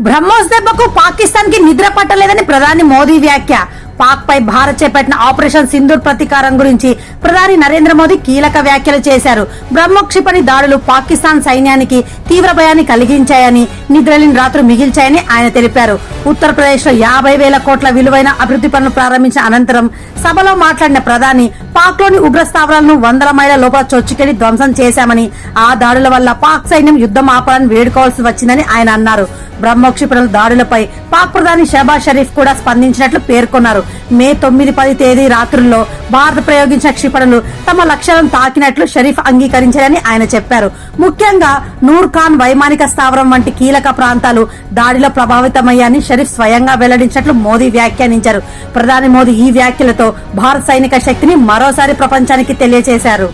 బ్రహ్మోస్ దెబ్బకు పాకిస్తాన్కి నిద్ర పట్టలేదని ప్రధాని మోదీ వ్యాఖ్య. పాక్ పై భారత్ చేపట్టిన ఆపరేషన్ సింధూర్ ప్రతీకారం గురించి ప్రధాని నరేంద్ర మోదీ కీలక వ్యాఖ్యలు చేశారు. బ్రహ్మోక్షిపణి దాడులు పాకిస్తాన్ సైన్యానికి తీవ్ర భయాన్ని కలిగించాయని నిద్రలేని రాత్రులు మిగిల్చాయని ఆయన తెలిపారు. ఉత్తరప్రదేశ్లో యాభై వేల కోట్ల విలువైన అభివృద్ధి పనులు ప్రారంభించిన అనంతరం సభలో మాట్లాడిన ప్రధాని పాక్లోని ఉగ్ర స్థావరాలను వందల మైళ్ళ లోపల చొచ్చుకెళ్ళి ధ్వంసం చేశామని ఆ దాడుల వల్ల పాక్ సైన్యం యుద్ధం ఆపాలని వేడుకోవాల్సి వచ్చిందని ఆయన అన్నారు. బ్రహ్మోక్షిపణుల దాడులపై పాక్ ప్రధాని షహబాజ్ షరీఫ్ కూడా స్పందించినట్లు పేర్కొన్నారు. మే తొమ్మిది పది తేదీ రాత్రుల్లో భారత్ ప్రయోగించిన క్షిపణులు తమ లక్ష్యాలను తాకినట్లు షరీఫ్ అంగీకరించారని ఆయన చెప్పారు. ముఖ్యంగా నూర్ ఖాన్ వైమానిక స్థావరం వంటి కీలక ప్రాంతాలు దాడిలో ప్రభావితమయ్యాయని షరీఫ్ స్వయంగా వెల్లడించినట్లు మోదీ వ్యాఖ్యానించారు. ప్రధాని మోదీ ఈ వ్యాఖ్యలతో భారత సైనిక శక్తిని మరోసారి ప్రపంచానికి తెలియజేశారు.